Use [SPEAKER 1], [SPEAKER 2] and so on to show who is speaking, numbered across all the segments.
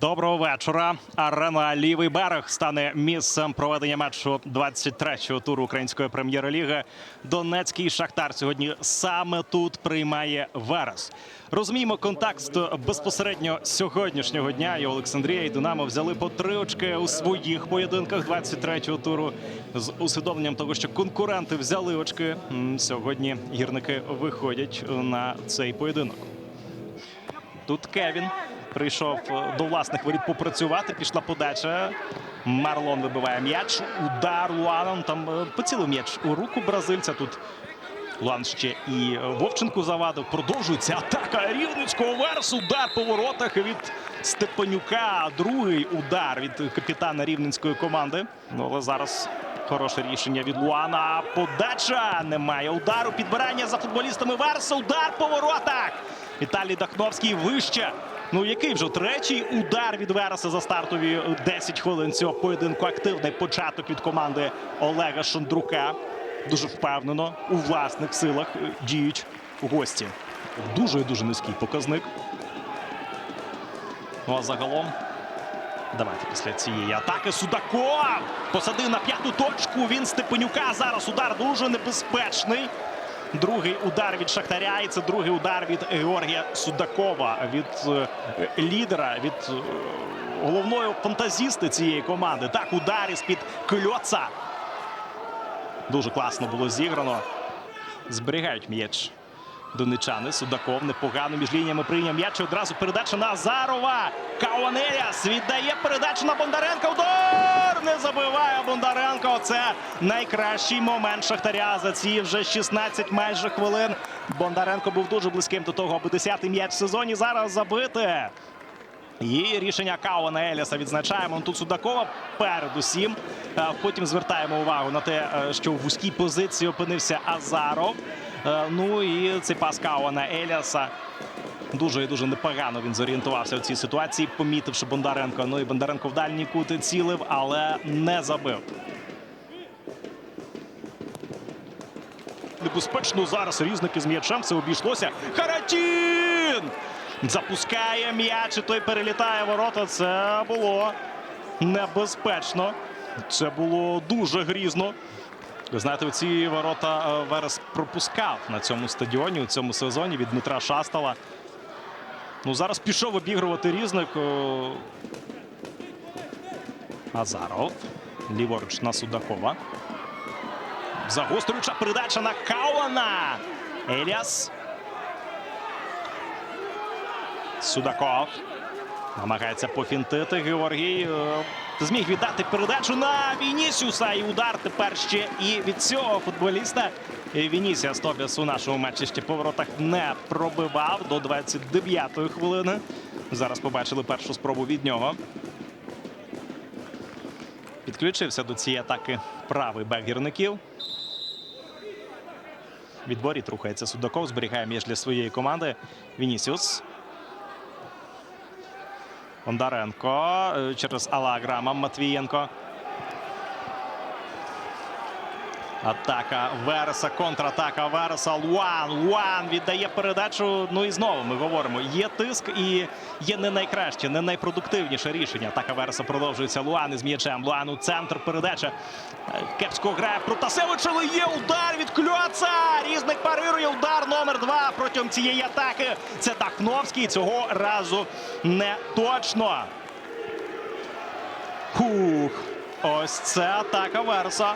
[SPEAKER 1] Доброго вечора. Арена Лівий берег стане місцем проведення матчу 23-го туру української прем'єр-ліги. Донецький шахтар сьогодні саме тут приймає Верес. Розуміємо контекст безпосередньо сьогоднішнього дня. І Олександрія і Динамо взяли по три очки у своїх поєдинках 23-го туру з усвідомленням того, що конкуренти взяли очки. Сьогодні гірники виходять на цей поєдинок. Тут Кевін прийшов е, до власних воріт попрацювати. Пішла подача. Марлон вибиває м'яч. Удар Луаном. Там е, поцілив м'яч у руку бразильця. Тут Луан ще і Вовченку завадив. Продовжується атака Рівницького верс. Удар по воротах від Степанюка. Другий удар від капітана рівненської команди. Ну, але зараз хороше рішення від Луана. Подача немає удару. Підбирання за футболістами Верса. Удар по воротах. Віталій Дахновський вище. Ну, який вже третій удар від Вереса за стартові 10 хвилин цього поєдинку. Активний початок від команди Олега Шандрука. Дуже впевнено у власних силах діють гості. Дуже і дуже низький показник. Ну а загалом. Давайте після цієї атаки Судаков посадив на п'яту точку. Він Степанюка. Зараз удар дуже небезпечний. Другий удар від Шахтаря. І це другий удар від Георгія Судакова, від е, лідера, від е, головної фантазісти цієї команди. Так, удар із-під кльоца. Дуже класно було зіграно. Зберігають м'яч донечани. Судаков непогано між лініями прийняв м'яч. Одразу передача на Азарова. Кауанеліас віддає передачу на Бондаренка. Удар! Не забиває Бондаренко. Це найкращий момент Шахтаря за ці вже 16 майже хвилин. Бондаренко був дуже близьким до того, аби 10-й м'яч в сезоні зараз забити. І рішення Кауана Еліса відзначаємо. Тут Судакова передусім. Е, Потім звертаємо увагу на те, е, що в вузькій позиції опинився Азаров. Е, Ну і цей пас Кауана Еліаса. Дуже і дуже непогано він зорієнтувався в цій ситуації, помітивши Бондаренко. Ну і Бондаренко в дальній кути цілив, але не забив. Небезпечно зараз різники з м'ячем. Це обійшлося. Харатін! Запускає м'яч, і той перелітає ворота. Це було небезпечно. Це було дуже грізно. Ви знаєте, оці ворота е, Верес пропускав на цьому стадіоні у цьому сезоні від Дмитра Шастала. Ну, зараз пішов обігрувати різник. е, Азаров. Ліворуч на Судакова. Загострююча передача на Кауана. Еліас. Судаков. Намагається пофінтити Георгій. Зміг віддати передачу на Вінісіуса. І удар тепер ще і від цього футболіста. Вінісіас Тобіас у нашому матчі ще по воротах не пробивав до 29-ї хвилини. Зараз побачили першу спробу від нього. Підключився до цієї атаки правий бек гірників. Відборіт рухається Судаков, зберігає м'яч для своєї команди. Вінісіус. Бондаренко е, через Алаграма Матвієнко. Атака Вереса, контратака Вереса. Луан. Луан віддає передачу. Ну і знову ми говоримо. Є тиск і є не найкраще, не найпродуктивніше рішення. Атака Вереса продовжується. Луан із м'ячем. Луан у центр передача. Кепсько грає Протасевич, але є удар від Кльоца. Різник парирує удар номер два протягом цієї атаки. Це Дахновський. Цього разу не точно. Хух. Ось це атака Вереса.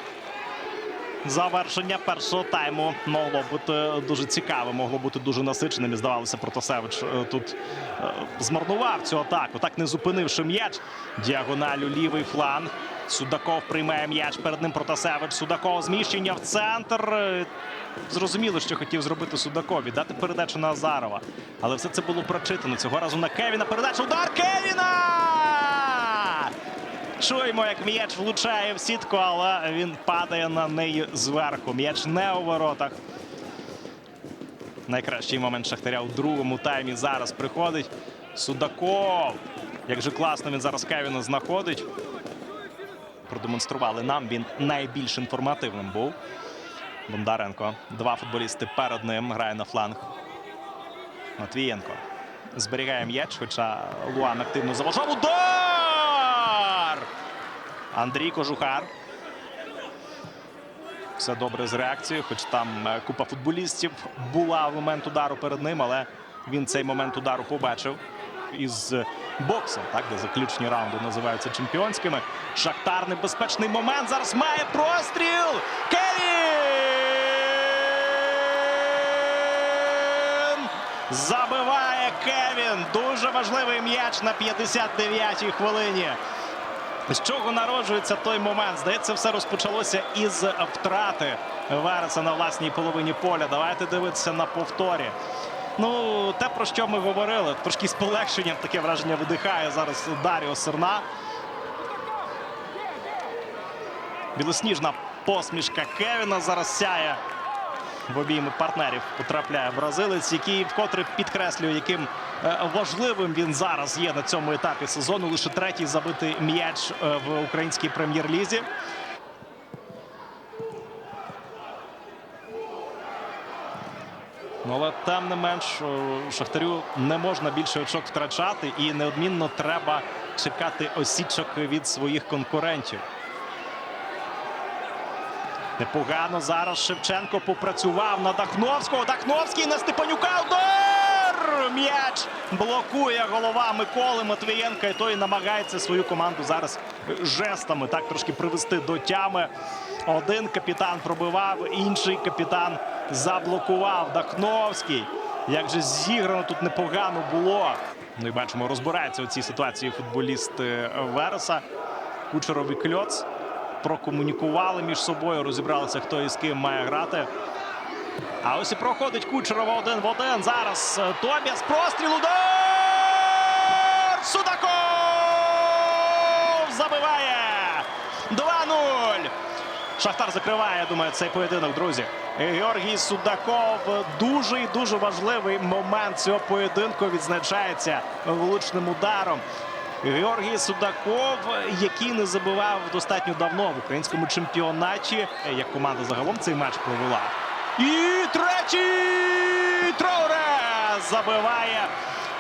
[SPEAKER 1] Завершення першого тайму могло бути дуже цікавим, могло бути дуже насиченим. І здавалося, Протасевич е, тут е, змарнував цю атаку, так не зупинивши м'яч. Діагоналю лівий фланг. Судаков приймає м'яч. Перед ним Протасевич. Судаков зміщення в центр. Е, Зрозуміло, що хотів зробити Судакові, дати передачу на Азарова. Але все це було прочитано. Цього разу на Кевіна. Передача. Удар Кевіна! Чуємо, як м'яч влучає в сітку, але він падає на неї зверху. М'яч не у воротах. Найкращий момент Шахтаря у другому таймі зараз приходить. Судаков. Як же класно він зараз Кевіна знаходить. Продемонстрували нам. Він найбільш інформативним був. Бондаренко. Два футболісти перед ним. Грає на фланг. Матвієнко. зберігає м'яч, хоча Луан активно заважав. Удар! Андрій Кожухар. Все добре з реакцією, хоч там е, купа футболістів була в момент удару перед ним, але він цей момент удару побачив із боксом, так, де заключні раунди називаються чемпіонськими. Шахтар небезпечний момент. Зараз має простріл. Кевін! Забиває Кевін. Дуже важливий м'яч на 59-й хвилині. З чого народжується той момент? Здається, все розпочалося із втрати Вереса на власній половині поля. Давайте дивитися на повторі. Ну, те, про що ми говорили, трошки з полегшенням таке враження видихає зараз Даріо Серна. Білосніжна посмішка Кевіна зараз сяє в обійми партнерів. Потрапляє бразилець, який вкотре підкреслює, яким е, важливим він зараз є на цьому етапі сезону. Лише третій забитий м'яч е, в українській прем'єр-лізі. Ну, але тим не менш, о, Шахтарю не можна більше очок втрачати, і неодмінно треба чекати осічок від своїх конкурентів. Непогано зараз Шевченко попрацював на Дахновського. Дахновський на Степанюка. Удар! М'яч блокує голова Миколи Матвієнка. І той намагається свою команду зараз жестами так трошки привести до тями. Один капітан пробивав, інший капітан заблокував. Дахновський. Як же зіграно тут непогано було. Ну і бачимо, розбирається у цій ситуації футболіст Вереса. Кучеров Кльоц прокомунікували між собою, розібралися, хто із ким має грати. А ось і проходить Кучерова один в один. Зараз е, Тобіас простріл удар! Судаков забиває 2-0. Шахтар закриває, я думаю, цей поєдинок, друзі. Георгій Судаков. Дуже і дуже важливий момент цього поєдинку відзначається влучним ударом. Георгій Судаков, який не забивав достатньо давно в українському чемпіонаті, як команда загалом цей матч провела. І третій Трауре забиває.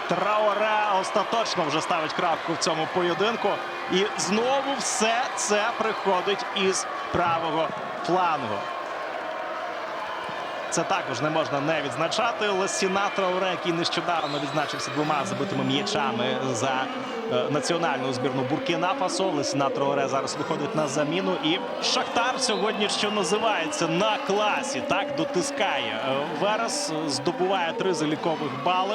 [SPEAKER 1] Трауре остаточно вже ставить крапку в цьому поєдинку. І знову все це приходить із правого флангу. Це також не можна не відзначати. Лесіна Трауре, який нещодавно відзначився двома забитими м'ячами за е, національну збірну Буркіна Фасо. Лесіна Трауре зараз виходить на заміну. І Шахтар сьогодні, що називається, на класі. Так дотискає Е, Верес, здобуває три залікових бали.